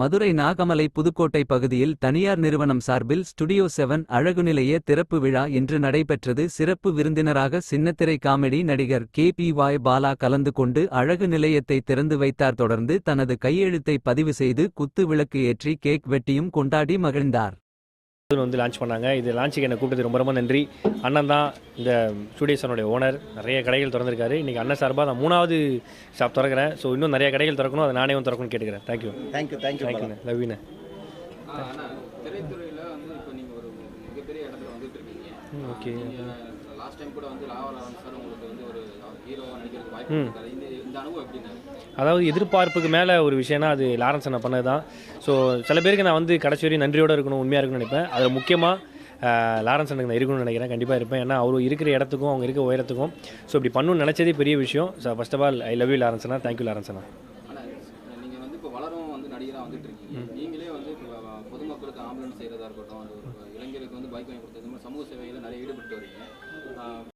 மதுரை நாகமலை புதுக்கோட்டை பகுதியில் தனியார் நிறுவனம் சார்பில் ஸ்டுடியோ செவன் அழகு நிலைய திறப்பு விழா இன்று நடைபெற்றது. சிறப்பு விருந்தினராக சின்னத்திரை காமெடி நடிகர் கே பி வாய் பாலா கலந்து கொண்டு அழகு நிலையத்தை திறந்து வைத்தார். தொடர்ந்து தனது கையெழுத்தை பதிவு செய்து குத்து விளக்கு ஏற்றி கேக் வெட்டியும் கொண்டாடி மகிழ்ந்தார். வந்து லான்ச் பண்ணாங்க. இது லான்ச்சுக்கு என்னை கூப்பிட்டது ரொம்ப ரொம்ப நன்றி. அண்ணன் தான் இந்த ஸ்டூடியோஸனுடைய ஓனர் நிறைய கடைகள் திறந்திருக்காரு. இன்றைக்கி அண்ணன் சார்பாக நான் மூணாவது ஷாப் திறக்கிறேன். ஸோ இன்னும் நிறைய கடைகள் திறக்கணும். அதை நானே வந்து திறக்கணும்னு கேட்டுக்கிறேன். Thank you thank you thank you தேங்க்யூண்ணே லவ்யூண்ணே ஓகே லாஸ்ட் டைம் கூட வந்து லாரன்ஸ் சார் உங்களுக்கு வந்து ஒரு ஹீரோவா நடிக்கிறதுக்கு வாய்ப்பு அதாவது எதிர்பார்ப்புக்கு மேலே ஒரு விஷயம்னா அது லாரன்ஸ் நான் பண்ணது தான் ஸோ சில பேருக்கு நான் வந்து கடைசி வரையும் நன்றியோடு இருக்கணும் உண்மையாக இருக்கணும்னு நினைப்பேன். அதில் முக்கியமாக லாரன்ஸ் எனக்கு நான் இருக்கணும்னு நினைக்கிறேன். கண்டிப்பாக இருப்பேன். ஏன்னா அவர் இருக்கிற இடத்துக்கும் அவங்க இருக்க உயரத்துக்கும். ஸோ இப்படி பண்ணணும்னு நினச்சதே பெரிய விஷயம். So first of all I love you லாரன்ஸ்னா thank you லாரன்ஸ்னா ஆனா நீங்க வந்து இப்போ வளரும் வந்து நடிகரா வந்துட்டு இருக்கீங்க. நீங்களே வந்து பொதுமக்களுக்கு ஆம்புலன்ஸ் செய்யறதா இருக்கட்டும் இளைஞருக்கு வந்து பைக் வாங்கி கொடுத்தது சமூக சேவையில நிறைய ஈடுபட்டு வரீங்க.